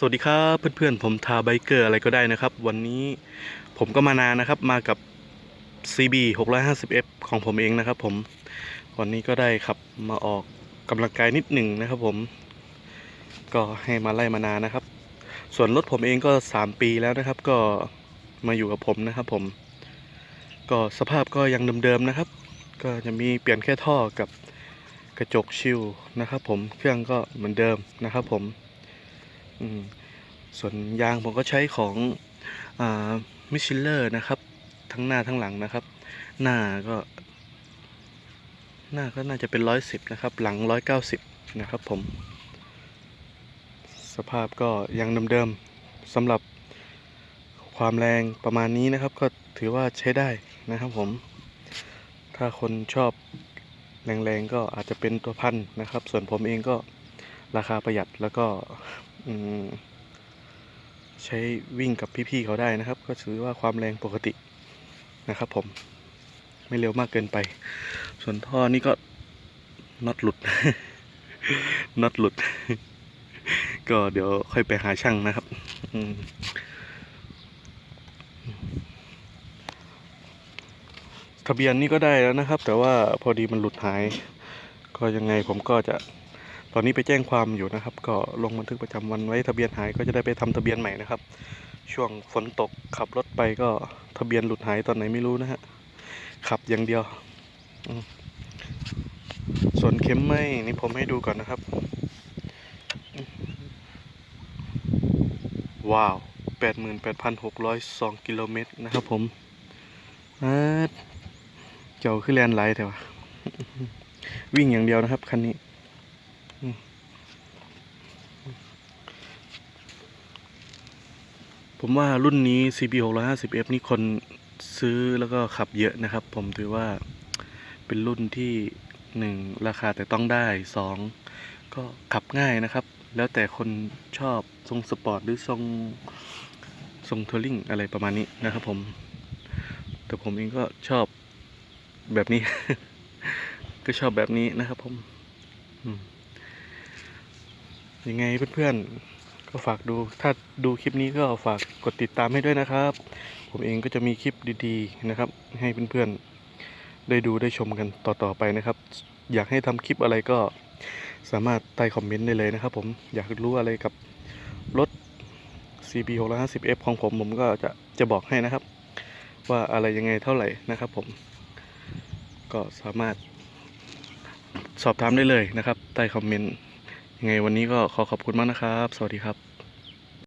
สวัสดีครับเพื่อนๆผมทาไบเกอร์อะไรก็ได้นะครับ วันนี้ผมก็มานานนะครับมากับ CB 650F ของผมเองนะครับ ผมวันนี้ก็ได้ขับมาออกกำลังกายนิดหนึ่งนะครับผม ก็ให้มาไล่มานานนะครับ ส่วนรถผมเองก็ 3 ปีแล้วนะครับ ก็มาอยู่กับผมนะครับ ผม ก็สภาพก็ยังเดิมๆนะครับ ก็จะมีเปลี่ยนแค่ท่อกับกระจกชิลนะครับ ผมเครื่องก็เหมือนเดิมนะครับ ผม ส่วนยางผมก็ใช้ของมิชิลเลอร์นะครับ ทั้งหน้าทั้งหลังนะครับ หน้าก็ หน้าก็น่าจะเป็นร้อยสิบนะครับ หลังร้อยเก้าสิบนะครับผม สภาพก็ยังเดิมๆสำหรับความแรงประมาณนี้นะครับ ก็ถือว่าใช้ได้นะครับผม ถ้าคนชอบแรงๆก็อาจจะเป็นตัวพันนะครับ ส่วนผมเองก็ราคาประหยัดแล้วก็ ใช้วิ่งกับพี่ๆเขาได้นะครับ ก็ถือว่าความแรงปกตินะครับผมไม่เร็วมากเกินไป ส่วนท่อนี่ก็น็อตหลุดน็อตหลุด ก็เดี๋ยวค่อยไปหาช่างนะครับทะเบียนนี่ก็ได้แล้วนะครับ แต่ว่าพอดีมันหลุดหาย ก็ยังไงผมก็จะ ตอนนี้ไปแจ้งความอยู่นะครับ ก็ลงบันทึกประจำวันไว้ทะเบียนหายก็จะได้ไปทำทะเบียนใหม่นะครับ ช่วงฝนตกขับรถไปก็ทะเบียนหลุดหายตอนไหนไม่รู้นะฮะขับอย่างเดียว ส่วนเข็มไหมนี่ผมให้ดูก่อนนะครับ ว้าวแปดหมื่นแปดพันหกร้อยสองกิโลเมตรนะครับผมอาดเจ้าคือแลนไลท์แต่ว่าวิ่งอย่างเดียวนะครับคันนี้ ผมว่ารุ่นนี้ CB 650F นี่คนซื้อแล้วก็ขับเยอะนะครับ ผมถือว่าเป็นรุ่นที่หนึ่งราคาแต่ต้องได้สองก็ขับง่ายนะครับ แล้วแต่คนชอบทรงสปอร์ตหรือทรงทรงทัวริงอะไรประมาณนี้นะครับผม แต่ผมเองก็ชอบแบบนี้ ก็ชอบแบบนี้นะครับผม อืม ยังไงเพื่อนๆ ก็ฝากดู ถ้าดูคลิปนี้ก็ฝากกดติดตามให้ด้วยนะครับ ผมเองก็จะมีคลิปดีๆนะครับ ให้เพื่อนๆ ได้ดูได้ชมกันต่อๆไปนะครับ อยากให้ทำคลิปอะไรก็สามารถใต้คอมเมนต์ได้เลยนะครับผม อยากรู้อะไรกับรถ CB 650F ของผมผมก็จะจะบอกให้นะครับ ว่าอะไรยังไงเท่าไหร่นะครับผม ก็สามารถสอบถามได้เลยนะครับ ใต้คอมเมนต์ ยังไงวันนี้ก็ขอขอบคุณมากนะครับ สวัสดีครับ